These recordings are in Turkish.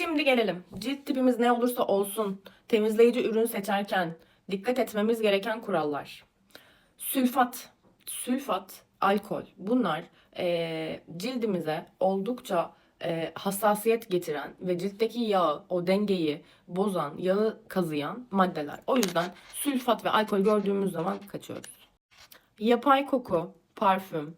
Şimdi gelelim. Cilt tipimiz ne olursa olsun temizleyici ürün seçerken dikkat etmemiz gereken kurallar. Sülfat, sülfat, alkol bunlar eee, cildimize oldukça eee, hassasiyet getiren ve ciltteki yağı, o dengeyi bozan, yağı kazıyan maddeler. O yüzden sülfat ve alkol gördüğümüz zaman kaçıyoruz. Yapay koku, parfüm,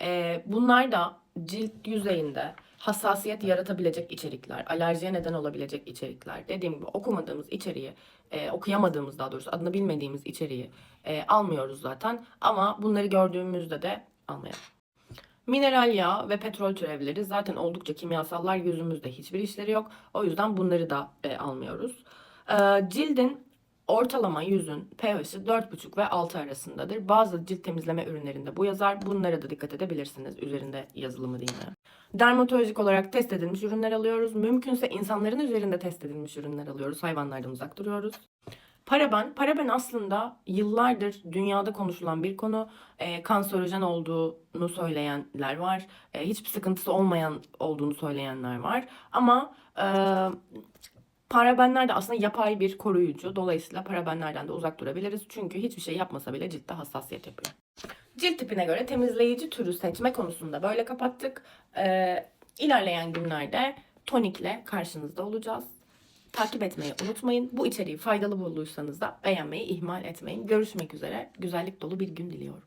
eee, bunlar da cilt yüzeyinde hassasiyet yaratabilecek içerikler, alerjiye neden olabilecek içerikler. Dediğim gibi okumadığımız içeriği, eee, okuyamadığımız daha doğrusu adını bilmediğimiz içeriği eee, almıyoruz zaten. Ama bunları gördüğümüzde de almayalım. Mineral yağ ve petrol türevleri zaten oldukça kimyasallar yüzümüzde hiçbir işleri yok. O yüzden bunları da e, almıyoruz. Ee, cildin ortalama yüzün pH'i 4,5 ve 6 arasındadır. Bazı cilt temizleme ürünlerinde bu yazar. Bunlara da dikkat edebilirsiniz üzerinde yazılımı değil mi? Dermatolojik olarak test edilmiş ürünler alıyoruz. Mümkünse insanların üzerinde test edilmiş ürünler alıyoruz. Hayvanlardan uzak duruyoruz. Paraben, paraben aslında yıllardır dünyada konuşulan bir konu. E, kanserojen olduğunu söyleyenler var. E, hiçbir sıkıntısı olmayan olduğunu söyleyenler var. Ama e, parabenler de aslında yapay bir koruyucu. Dolayısıyla parabenlerden de uzak durabiliriz. Çünkü hiçbir şey yapmasa bile ciltte hassasiyet yapıyor. Cilt tipine göre temizleyici türü seçme konusunda böyle kapattık. E, ilerleyen günlerde tonikle karşınızda olacağız. Takip etmeyi unutmayın. Bu içeriği faydalı bulduysanız da beğenmeyi ihmal etmeyin. Görüşmek üzere. Güzellik dolu bir gün diliyorum.